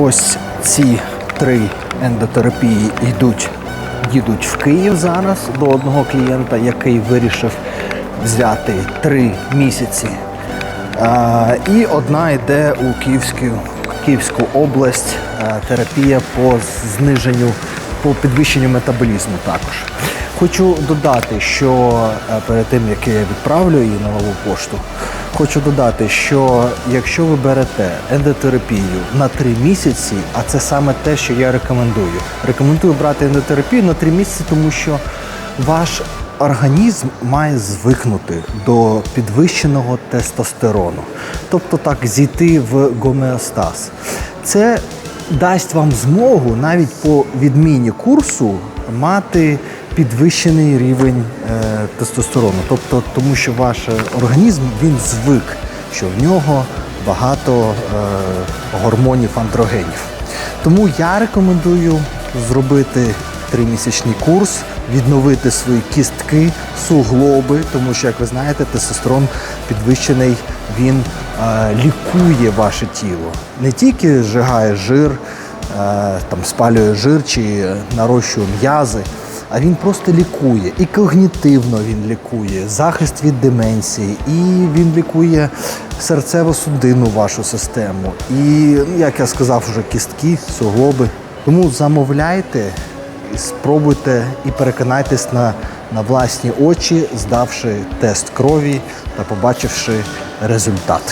Ось ці три ендотерапії йдуть, їдуть в Київ зараз до одного клієнта, який вирішив взяти три місяці. А, і одна йде у Київську, Київську область терапія по зниженню, по підвищенню метаболізму також. Хочу додати, що е, перед тим як я відправлю її на нову пошту, хочу додати, що якщо ви берете ендотерапію на 3 місяці, а це саме те, що я рекомендую. Рекомендую брати ендотерапію на 3 місяці, тому що ваш організм має звикнути до підвищеного тестостерону, тобто так зійти в гомеостаз. Це дасть вам змогу навіть по відміні курсу мати підвищений рівень е, тестостерону. Тобто, тому що ваш організм він звик, що в нього багато е, гормонів андрогенів. Тому я рекомендую зробити тримісячний курс, відновити свої кістки, суглоби, тому що, як ви знаєте, тестостерон підвищений, він е, лікує ваше тіло. Не тільки зжигає жир, е, там спалює жир чи нарощує м'язи, а він просто лікує. І когнітивно він лікує, захист від деменції, і він лікує серцево-судинну вашу систему. І, ну, як я сказав, вже кістки, суглоби. Тому замовляйте, спробуйте і переконайтесь на, на власні очі, здавши тест крові та побачивши результат.